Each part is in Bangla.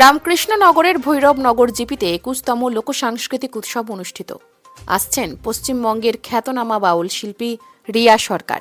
রামকৃষ্ণনগরের ভৈরবনগর জিপিতে একুশতম লোকসাংস্কৃতিক উৎসব অনুষ্ঠিত। আসছেন পশ্চিমবঙ্গের খ্যাতনামা বাউল শিল্পী রিয়া সরকার।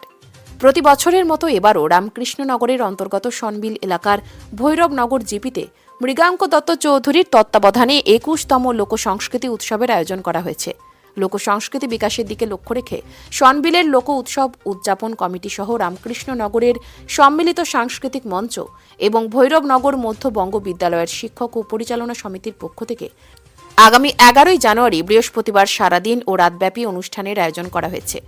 প্রতি বছরের মতো এবারও রামকৃষ্ণনগরের অন্তর্গত সনবিল এলাকার ভৈরবনগর জিপিতে মৃগাঙ্ক দত্ত চৌধুরীর তত্ত্বাবধানে একুশতম লোকসংস্কৃতি উৎসবের আয়োজন করা হয়েছে। লোকসংস্কৃতি বিকাশের দিকে লক্ষ্য রেখে সনবিলের লোক উৎসব উদযাপন কমিটি সহ রামকৃষ্ণনগরের সম্মিলিত সাংস্কৃতিক মঞ্চ এবং ভৈরবনগর মধ্যবঙ্গ বিদ্যালয়ের শিক্ষক ও পরিচালনা সমিতির পক্ষ থেকে আগামী এগারোই জানুয়ারি বৃহস্পতিবার সারাদিন ও রাতব্যাপী অনুষ্ঠানের আয়োজন করা হয়েছে।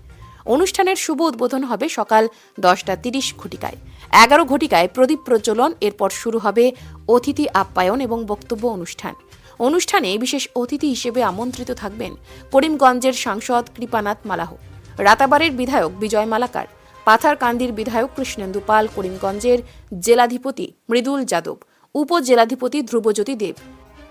অনুষ্ঠানের শুভ উদ্বোধন হবে সকাল দশটা তিরিশ ঘটিকায়। এগারো ঘটিকায় প্রদীপ প্রজ্বলন, এরপর শুরু হবে অতিথি আপ্যায়ন এবং বক্তব্য অনুষ্ঠান। অনুষ্ঠানে বিশেষ অতিথি হিসেবে আমন্ত্রিত থাকবেন করিমগঞ্জের সাংসদ কৃপানাথ মালাহ, রাতাবাড়ির বিধায়ক বিজয় মালাকার, পাথারকান্দির বিধায়ক কৃষ্ণেন্দু পাল, করিমগঞ্জের জেলাধিপতি মৃদুল যাদব, উপজেলাধিপতি ধ্রুবজ্যোতি দেব,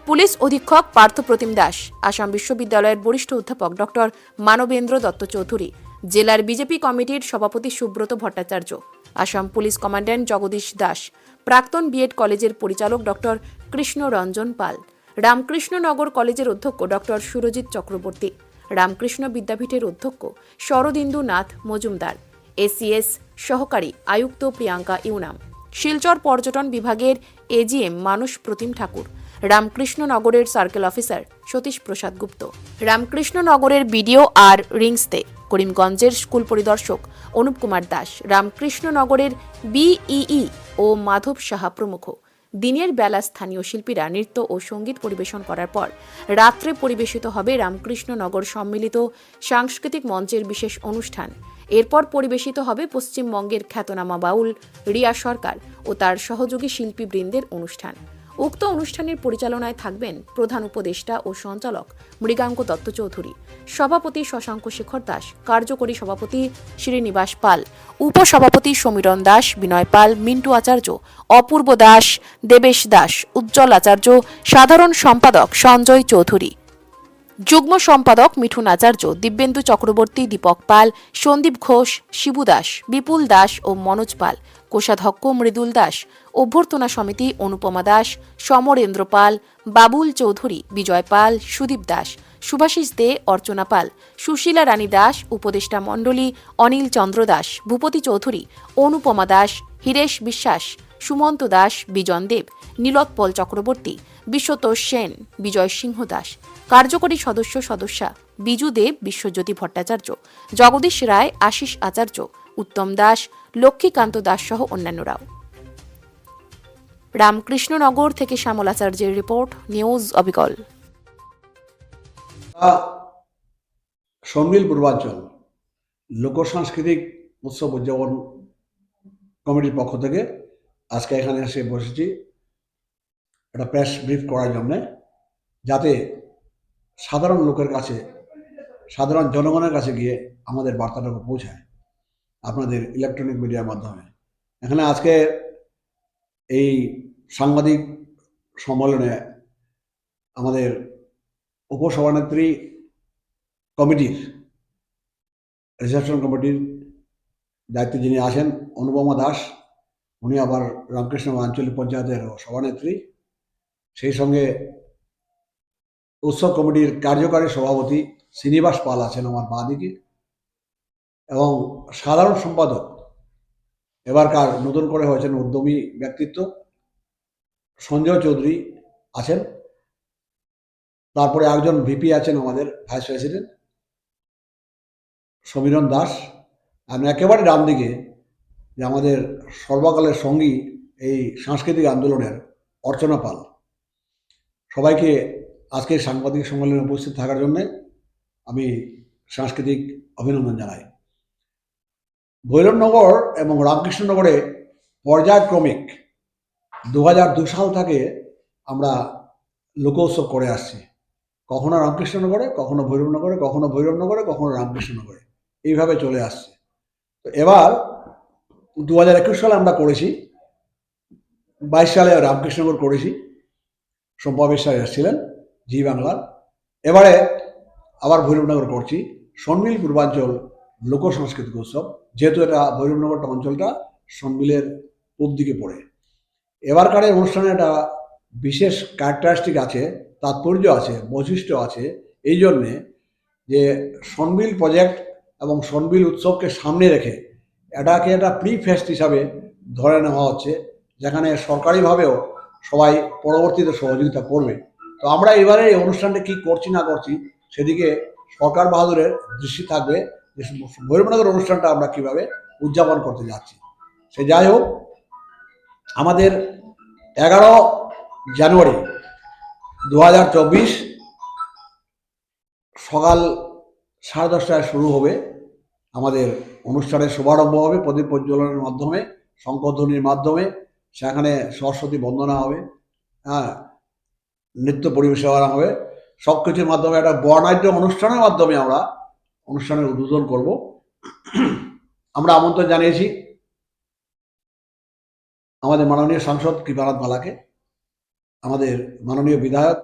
পুলিশ অধীক্ষক পার্থপ্রতিম দাস, আসাম বিশ্ববিদ্যালয়ের বরিষ্ঠ অধ্যাপক ডক্টর মানবেন্দ্র দত্ত চৌধুরী, জেলার বিজেপি কমিটির সভাপতি সুব্রত ভট্টাচার্য, আসাম পুলিশ কমান্ড্যান্ট জগদীশ দাস, প্রাক্তন বিএড কলেজের পরিচালক ডক্টর কৃষ্ণ রঞ্জন পাল রামকৃষ্ণনগর কলেজের অধ্যক্ষ ডক্টর সুরজিৎ চক্রবর্তী, রামকৃষ্ণ বিদ্যাপীঠের অধ্যক্ষ শরদিন্দু নাথ মজুমদার এসিএস সহকারী আয়ুক্ত প্রিয়াঙ্কা ইউনাম। শিলচর পর্যটন বিভাগের এজিএম মানস প্রতিম ঠাকুর, রামকৃষ্ণনগরের সার্কেল অফিসার সতীশ প্রসাদ গুপ্ত। রামকৃষ্ণনগরের বিডিও আর রিংসতে, করিমগঞ্জের স্কুল পরিদর্শক অনুপ কুমার দাস, রামকৃষ্ণনগরের বিইই ও মাধব সাহা প্রমুখ। দিনের বেলা স্থানীয় শিল্পীরা নৃত্য ও সংগীত পরিবেশন করার পর রাত্রে পরিবেশিত হবে রামকৃষ্ণনগর সম্মিলিত সাংস্কৃতিক মঞ্চের বিশেষ অনুষ্ঠান। এরপর পরিবেশিত হবে পশ্চিমবঙ্গের খ্যাতনামা বাউল, রিয়া সরকার ও তার সহযোগী শিল্পীবৃন্দের অনুষ্ঠান। উক্ত অনুষ্ঠানের পরিচালনায় থাকবেন প্রধান উপদেষ্টা ও সঞ্চালক মৃগাঙ্ক দত্ত চৌধুরী, সভাপতি শশাঙ্ক শেখর দাস, কার্যকরী সভাপতি শ্রীনিবাস পাল, উপসভাপতি সমীরণ দাস, বিনয় পাল, মিন্টু আচার্য, অপূর্ব দাস, দেবেশ দাস, উজ্জ্বল আচার্য, সাধারণ সম্পাদক সঞ্জয় চৌধুরী। যুগ্ম সম্পাদক মিঠুন আচার্য, দিব্যেন্দু চক্রবর্তী, দীপক পাল, সন্দীপ ঘোষ, শিবু দাস, বিপুল দাস ও মনোজ পাল, কোষাধ্যক্ষ মৃদুল দাস, অভ্যর্থনা সমিতি অনুপমা দাস, সমরেন্দ্র পাল, বাবুল চৌধুরী, বিজয় পাল, সুদীপ দাস, সুভাষিস দে, অর্চনা পাল, সুশীলা রানী দাস, উপদেষ্টা মণ্ডলী, অনিল চন্দ্র দাস, ভূপতি চৌধুরী, অনুপমা দাস, হীরেশ বিশ্বাস, সুমন্ত দাস, বিজন দেব, নীলোৎপল চক্রবর্তী বিশ্বতোষ সেন, বিজয় সিংহ দাস। কার্যকরী সদস্য সদস্যা বিজু দেব, বিশ্বজ্যোতি ভট্টাচার্য, জগদীশ রায়, আশিস আচার্য, উত্তম দাস, লক্ষ্মীকান্ত দাস সহ অন্যান্যরাও। রামকৃষ্ণনগর থেকে শ্যামল আচার্যের রিপোর্ট, নিউজ অবিকল। সন্মিল পূর্বাঞ্চল, লোক সাংস্কৃতিক উৎসব উদযাপন কমিটির পক্ষ থেকে আজকে এখানে এসে বসেছি। একটা প্রেস ব্রিফ করার জন্যে যাতে সাধারণ লোকের কাছে, সাধারণ জনগণের কাছে গিয়ে আমাদের বার্তাটাকে পৌঁছায় আপনাদের ইলেকট্রনিক মিডিয়ার মাধ্যমে। এখানে আজকে এই সাংবাদিক সম্মেলনে আমাদের উপসভানেত্রী কমিটির রিসেপশন কমিটির দায়িত্বে যিনি আছেন, অনুপমা দাস, উনি আবার রামকৃষ্ণ আঞ্চলিক পঞ্চায়েতের সভানেত্রী। সেই সঙ্গে উৎসব কমিটির কার্যকারী সভাপতি শ্রীনিবাস পাল আছেন আমার বাঁ দিকে এবং সাধারণ সম্পাদক এবারকার নতুন করে হয়েছেন উদ্যমী ব্যক্তিত্ব সঞ্জয় চৌধুরী আছেন। তারপরে একজন ভিপি আছেন আমাদের ভাইস প্রেসিডেন্ট সমীরণ দাস। আমি একেবারে ডান দিকে যে আমাদের সর্বকালের সঙ্গী এই সাংস্কৃতিক আন্দোলনের অর্চনা পাল। সবাইকে আজকে সাংবাদিক সম্মেলনে উপস্থিত থাকার জন্য আমি সাংস্কৃতিক অভিনন্দন জানাই। ভৈরবনগর এবং রামকৃষ্ণনগরে পর্যায়ক্রমিক দু হাজার দু সাল থেকে আমরা লোক উৎসব করে আসছি। কখনো রামকৃষ্ণনগরে, কখনো ভৈরবনগরে কখনো ভৈরবনগরে কখনো রামকৃষ্ণনগরে। এইভাবে চলে আসছে। তো এবার দু হাজার একুশ সালে আমরা করেছি, বাইশ সালে রামকৃষ্ণনগর করেছি। স্যার এসেছিলেন, জি বাংলার। এবারে আবার ভৈরবনগর করছি। সন্মিল পূর্বাঞ্চল লোক সাংস্কৃতিক উৎসব, যেহেতু এটা ভৈরবনগরটা অঞ্চলটা সন্মিলের পূব দিকে পড়ে। এবারকার অনুষ্ঠানে একটা বিশেষ ক্যারেক্টারিস্টিক আছে, তাৎপর্য আছে, বৈশিষ্ট্য আছে, এই জন্যে যে সনবিল প্রজেক্ট এবং সনবিল উৎসবকে সামনে রেখে এটাকে একটা প্রি ফেস্ট হিসাবে ধরে নেওয়া হচ্ছে, যেখানে সরকারিভাবেও সবাই পরবর্তীতে সহযোগিতা করবে। তো আমরা এবারে এই অনুষ্ঠানটা কি করছি, না করছি, সেদিকে সরকার বাহাদুরের দৃষ্টি থাকবে যে ভৈরবনগর অনুষ্ঠানটা আমরা কীভাবে উদযাপন করতে যাচ্ছি। সে যাই হোক, আমাদের এগারো জানুয়ারি দু হাজার চব্বিশ সকাল সাড়ে দশটায় শুরু হবে আমাদের অনুষ্ঠানের শুভারম্ভ হবে প্রদীপ প্রজ্বলনের মাধ্যমে শঙ্করধ্বনির মাধ্যমে। সেখানে সরস্বতী বন্দনা হবে হ্যাঁ নৃত্য পরিবেশনা হবে। সব কিছুর মাধ্যমে একটা বর্ণাঢ্য অনুষ্ঠানের মাধ্যমে আমরা অনুষ্ঠানের উদ্বোধন করব। আমরা আমন্ত্রণ জানিয়েছি আমাদের মাননীয় সাংসদ কৃপানাথ মালাকে, আমাদের মাননীয় বিধায়ক